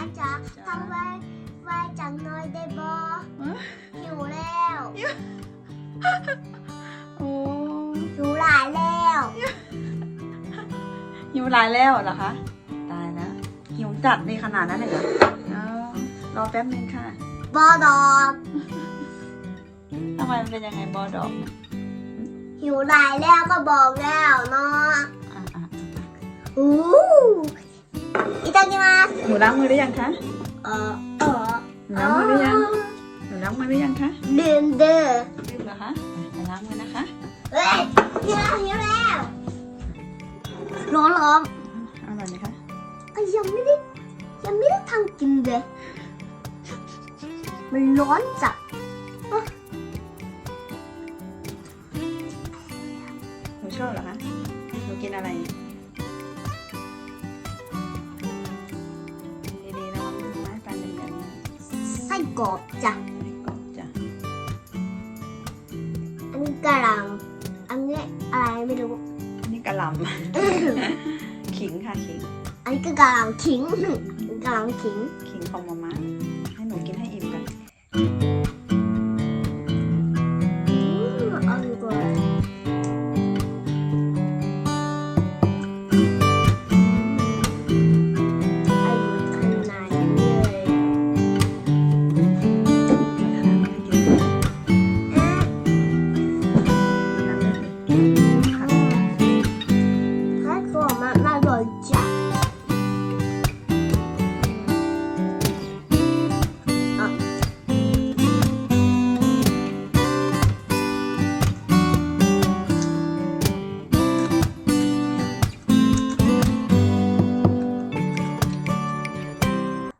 จ๋าจ้า ทำไว้ไว้จังน้อยได้บอหิวแล้วโอ้หิวหลายแล้วหิวหลายแล้วเหรอคะ ตายแล้วหิวจัดในขนาดนั้นเลยเหรอรอแป๊บนึงค่ะ บอดอกทำไมมันเป็นยังไงบอดอกหิวหลายแล้วก็บอกแล้วเนาะอะอู้ นูล้างมือหรือยังคะเออเออหนูล้างมือหรือยังหนูล้างมือหรือยังคะลืมเด้อลืมเหรอคะอะจะล้างมือนะคะเฮ้ยหิวแล้วหิวแล้วร้อนร้อนอร่อยไหมคะอะยังไม่ได้ยังไม่ได้ทำกินเลยมันร้อนจัดหนูชอบเหรอคะหนูกินอะไร กรอกจ้ะไม่กรอบจ้ะอันนี้กะหล่ำอันนี้อะไรไม่รู้ อันนี้กระหล่ำขิงค่ะขิง อันนี้ก็กะหล่ำขิงกะหล่ำขิง ขิงของมาม่าให้หนูกินให้อิ่ม